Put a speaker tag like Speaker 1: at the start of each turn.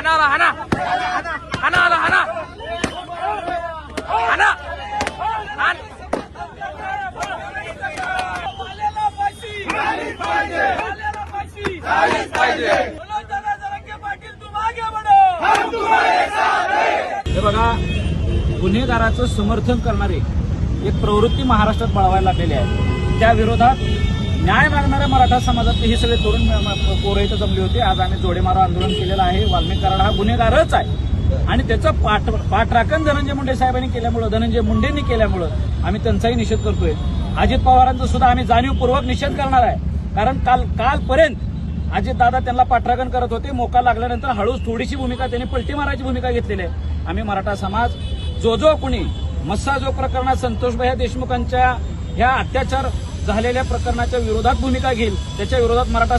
Speaker 1: आला हाना हाना आला हाना हाना
Speaker 2: हे बघा गुन्हेगाराचं समर्थन करणारे एक प्रवृत्ती महाराष्ट्रात बळवायला लागलेली आहे. त्या विरोधात न्याय मागणाऱ्या मराठा समाजातले हे सगळे तरुण पोरं इथं जमले होते. आज आम्ही जोडेमारो आंदोलन केलेलं आहे. वाल्मिक कराड हा गुन्हेगारच आहे. आणि त्याचं पाठ पाठराखण धनंजय मुंडे साहेबांनी केल्यामुळं धनंजय मुंडेंनी केल्यामुळं आम्ही त्यांचाही निषेध करतोय. अजित पवारांचा सुद्धा आम्ही जाणीवपूर्वक निषेध करणार आहे. कारण काल कालपर्यंत अजित दादा त्यांना पाठराखण करत होते. मोका लागल्यानंतर हळूच थोडीशी भूमिका त्यांनी पलटी मारायची भूमिका घेतलेली आहे. आम्ही मराठा समाज जो जो कुणी मस्साजो प्रकरणात संतोषभाई देशमुखांच्या ह्या अत्याचार झालेल्या प्रकरणाच्या विरोधात भूमिका घेईल. त्याच्या विरोधात मराठा